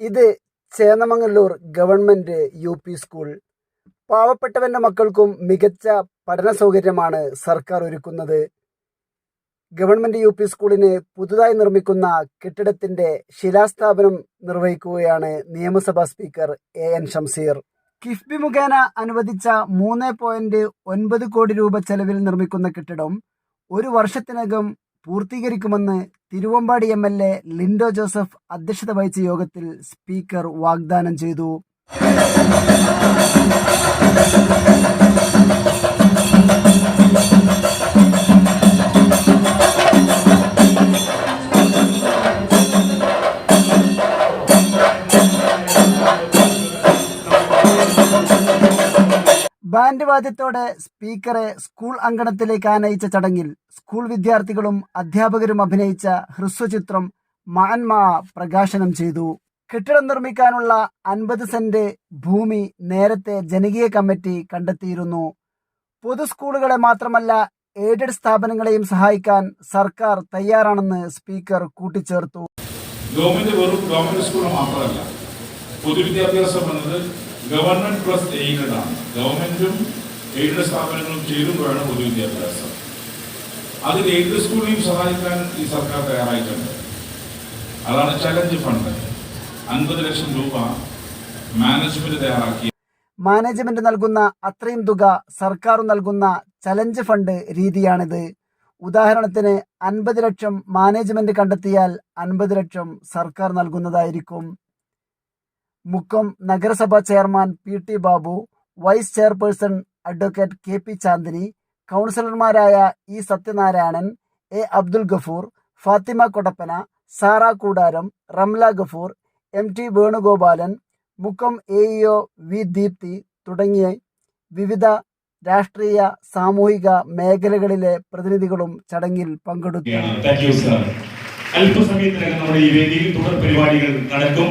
ഇത് Chennamangallur government U P school. പാവപ്പെട്ടവന്റെ മക്കൾക്കും മികച്ച പഠന സൗകര്യമാണ് സർക്കാർ ഒരുക്കുന്നത്. ഗവൺമെന്റ് യു പി സ്കൂളിന് പുതുതായി നിർമ്മിക്കുന്ന കെട്ടിടത്തിന്റെ ശിലാസ്ഥാപനം നിർവഹിക്കുകയാണ് നിയമസഭാ speaker A N Shamseer KIIFB മുഖേന അനുവദിച്ച മൂന്ന് പോയിന്റ് ഒൻപത് കോടി രൂപ ചെലവിൽ നിർമ്മിക്കുന്ന കെട്ടിടം ഒരു വർഷത്തിനകം പൂർത്തീകരിക്കുമെന്ന് Thiruvambady M L A Linto Joseph അധ്യക്ഷത വഹിച്ച യോഗത്തിൽ സ്പീക്കർ വാഗ്ദാനം ചെയ്തു. ബാൻഡ് വാദ്യത്തോടെ സ്പീക്കറെ സ്കൂൾ അങ്കണത്തിലേക്ക് ആനയിച്ച ചടങ്ങിൽ സ്കൂൾ വിദ്യാർത്ഥികളും അധ്യാപകരും അഭിനയിച്ച ഹ്രസ്വചിത്രം മാൻമാ പ്രകാശനം ചെയ്തു. കെട്ടിടം നിർമ്മിക്കാനുള്ള അൻപത് സെന്റ് ഭൂമി നേരത്തെ ജനകീയ കമ്മിറ്റി കണ്ടെത്തിയിരുന്നു. പൊതു സ്കൂളുകളെ മാത്രമല്ല എയ്ഡഡ് സ്ഥാപനങ്ങളെയും സഹായിക്കാൻ സർക്കാർ തയ്യാറാണെന്ന് സ്പീക്കർ കൂട്ടിച്ചേർത്തു. ഗവൺമെന്റ് വെറും ഗവൺമെന്റ് സ്കൂൾ മാത്രമല്ല പൊതുവിദ്യാഭ്യാസം എന്നത് ഗവൺമെന്റ് പ്ലസ് എയ്ഡഡ് ആണ്. ഗവൺമെന്റും എയ്ഡഡ് സ്ഥാപനങ്ങളും ചേരുമ്പോഴാണ് പൊതുവിദ്യാഭ്യാസം. അതിൽ എയ്ഡഡ് സ്കൂളിനെയും സഹായിക്കാൻ ഈ സർക്കാർ തയ്യാറായിട്ടുണ്ട്. അതാണ് ചലഞ്ച് ഫണ്ട് അൻപത് ലക്ഷം രൂപ മാനേജ്മെന്റ് തയ്യാറാക്കി. മാനേജ്മെന്റ് നൽകുന്ന അത്രയും തുക സർക്കാർ നൽകുന്ന ചലഞ്ച് ഫണ്ട് രീതിയാണിത്. ഉദാഹരണത്തിന് അൻപത് ലക്ഷം മാനേജ്മെന്റ് കണ്ടെത്തിയാൽ അൻപത് ലക്ഷം സർക്കാർ നൽകുന്നതായിരിക്കും. മുക്കം നഗരസഭാ chairman P T Babu vice chairperson advocate K P Chandini കൗൺസിലർമാരായ E Sathyanarayanan A Abdul Gafoor Fathima Kodappana Sara Koodaram Ramla Gafoor M T Venugopalan Mukkam A EO V Deepthi തുടങ്ങിയ വിവിധ രാഷ്ട്രീയ സാമൂഹിക മേഖലകളിലെ പ്രതിനിധികളും ചടങ്ങിൽ പങ്കെടുത്തു. അല്പസമയത്തിനകം നമ്മുടെ ഈ വേദിയിൽ തുടർ പരിപാടികൾ നടക്കും.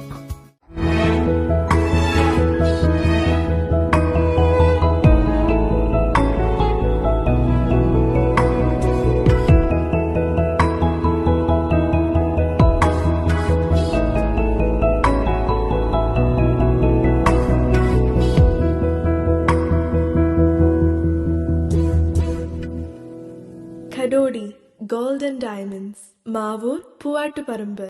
Khadodi and diamonds Mavoor Poovattuparamba.